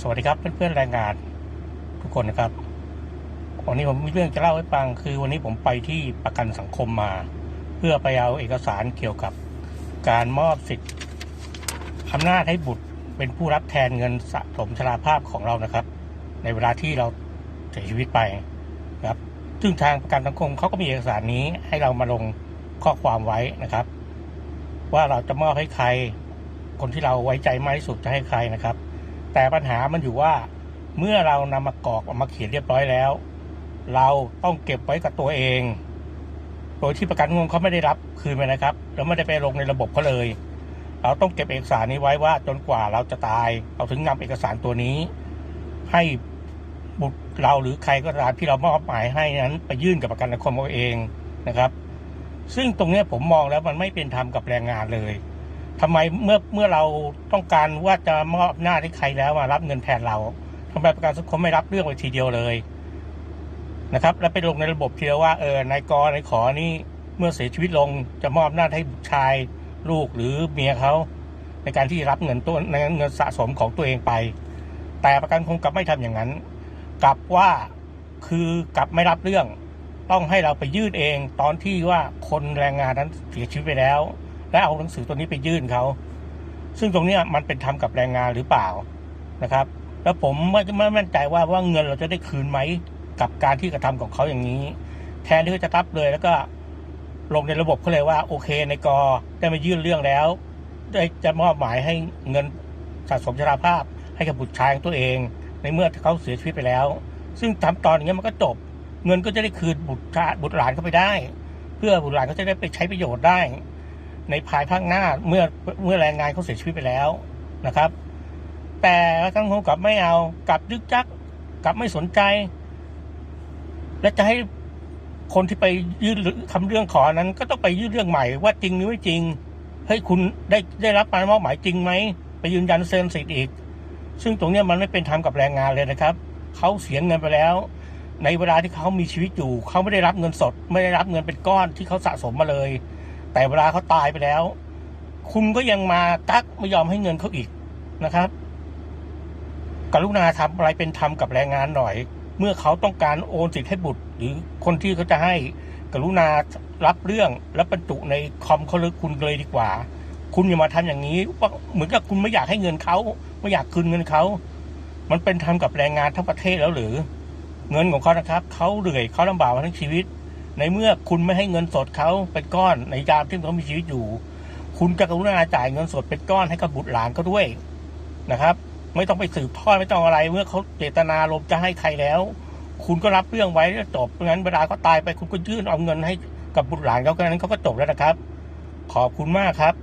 สวัสดีครับเพื่อนๆแรงงานทุกคนนะครับ วันนี้ผมมีเรื่องจะเล่าให้ฟัง คือวันนี้ผมไปที่ประกันสังคมมา เพื่อไปเอาเอกสารเกี่ยวกับการมอบสิทธิ์อำนาจให้บุตรเป็นผู้รับแทนเงินสะสมชราภาพของเรานะครับ ในเวลาที่เราเสียชีวิตไปนะครับ ซึ่งทางประกันสังคมเขาก็มีเอกสารนี้ให้เรามาลงข้อความไว้นะครับ ว่าเราจะมอบให้ใคร คนที่เราไว้ใจมากที่สุดจะให้ใครนะครับ แต่ปัญหามันอยู่ว่าเมื่อเรานำมากรอกเอามาเขียนเรียบร้อยแล้ว เราต้องเก็บไว้กับตัวเอง โดยที่ประกันสังเขาไม่ได้รับคืนไปนะครับแล้วไม่ได้ไปลงในระบบเขาเลย เราต้องเก็บเอกสารนี้ไว้ว่าจนกว่าเราจะตาย เราถึงนำเอกสารตัวนี้ ให้บุตรเราหรือใครก็ตามที่เรามอบหมายให้นั้น ไปยื่นกับประกันสังคมเอาเองนะครับ ซึ่งตรงนี้ผมมองแล้วมันไม่เป็นธรรมกับแรงงานเลย ทำไมเมื่อเมื่อเราต้องการว่าจะมอบหน้าให้ใครแล้วมารับเงินแทนเราทำไมประกันสังคมไม่รับเรื่องไปทีเดียวเลยนะครับ แล้วไปลงในระบบทีเดียวว่าเออนายกนายขอนี่เมื่อเสียชีวิตลงจะมอบหน้าให้บุตรชายลูกหรือเมียเขาในการที่รับเงินตัวในเงินสะสมของตัวเองไป แต่ประกันคงกลับไม่ทำอย่างนั้น กลับว่าคือกลับไม่รับเรื่อง ต้องให้เราไปยื่นเองตอนที่ว่าคนแรงงานนั้นเสียชีวิตไปแล้ว และเอาหนังสือตัวนี้ไปยื่นเขา ซึ่งตรงนี้มันเป็นธรรมกับแรงงานหรือเปล่านะครับ แล้วผมไม่ไม่มั่นใจว่าว่าเงินเราจะได้คืนไหมกับการที่กระทำของเขาอย่างนี้ แทนที่เขาจะรับเลยแล้วก็ลงในระบบเขาเลยว่าโอเคในกอได้มายื่นเรื่องแล้ว ได้จะมอบหมายให้เงินสะสมชราภาพ ให้กับบุตรชายของตัวเอง ในเมื่อเขาเสียชีวิตไปแล้ว ซึ่งทำตอนอย่างเงี้ยมันก็จบ เงินก็จะได้คืนบุตรชายบุตรหลานเขาไปได้ เพื่อบุตรหลานเขาจะได้ไปใช้ประโยชน์ได้ ในภายภาคหน้าเมื่อเมื่อแรงงานเขาเสียชีวิตไปแล้วนะครับ แต่ทั้งคงกลับไม่เอากลับยึกจักกลับไม่สนใจ และจะให้คนที่ไปยื่นทำเรื่องขอนั้น ก็ต้องไปยื่นเรื่องใหม่ว่าจริงหรือไม่จริงเฮ้ยคุณได้ได้รับการมอบหมายจริงไหมไปยืนยันเซ็นสิทธิ์อีก ซึ่งตรงนี้มันไม่เป็นธรรมกับแรงงานเลยนะครับเขาเสียเงินไปแล้ว ในเวลาที่เขามีชีวิตอยู่เขาไม่ได้รับเงินสด ไม่ได้รับเงินเป็นก้อนที่เขาสะสมมาเลย แต่เวลาเขาตายไปแล้ว คุณก็ยังมาตักไม่ยอมให้เงินเขาอีกนะครับ กรุณาทำอะไรเป็นธรรมกับแรงงานหน่อย เมื่อเขาต้องการโอนสิทธิ์ให้บุตร หรือคนที่เขาจะให้ กรุณารับเรื่องและบรรจุในคอมเขาเลยคุณเลยดีกว่า คุณอย่ามาทำอย่างนี้ว่าเหมือนกับคุณไม่อยากให้เงินเขาไม่อยากคืนเงินเขามันเป็นธรรมกับแรงงานทั้งประเทศแล้วหรือ เงินของเขานะครับเขาเหนื่อยเขาลำบากมาทั้งชีวิต ในเมื่อคุณไม่ให้เงินสดเขาเป็นก้อนในยามที่เขามีชีวิตอยู่ คุณจะกรุณาจ่ายเงินสดเป็นก้อนให้กับบุตรหลานเขาด้วยนะครับ ไม่ต้องไปสืบทอดไม่ต้องอะไร เมื่อเขาเจตนาลมจะให้ใครแล้ว คุณก็รับเรื่องไว้แล้วจบเพราะงั้นเวลาเขาตายไปคุณก็ยื่นเอาเงินให้กับบุตรหลานเขาแค่นั้นเขาก็จบแล้วนะครับ ขอบคุณมากครับ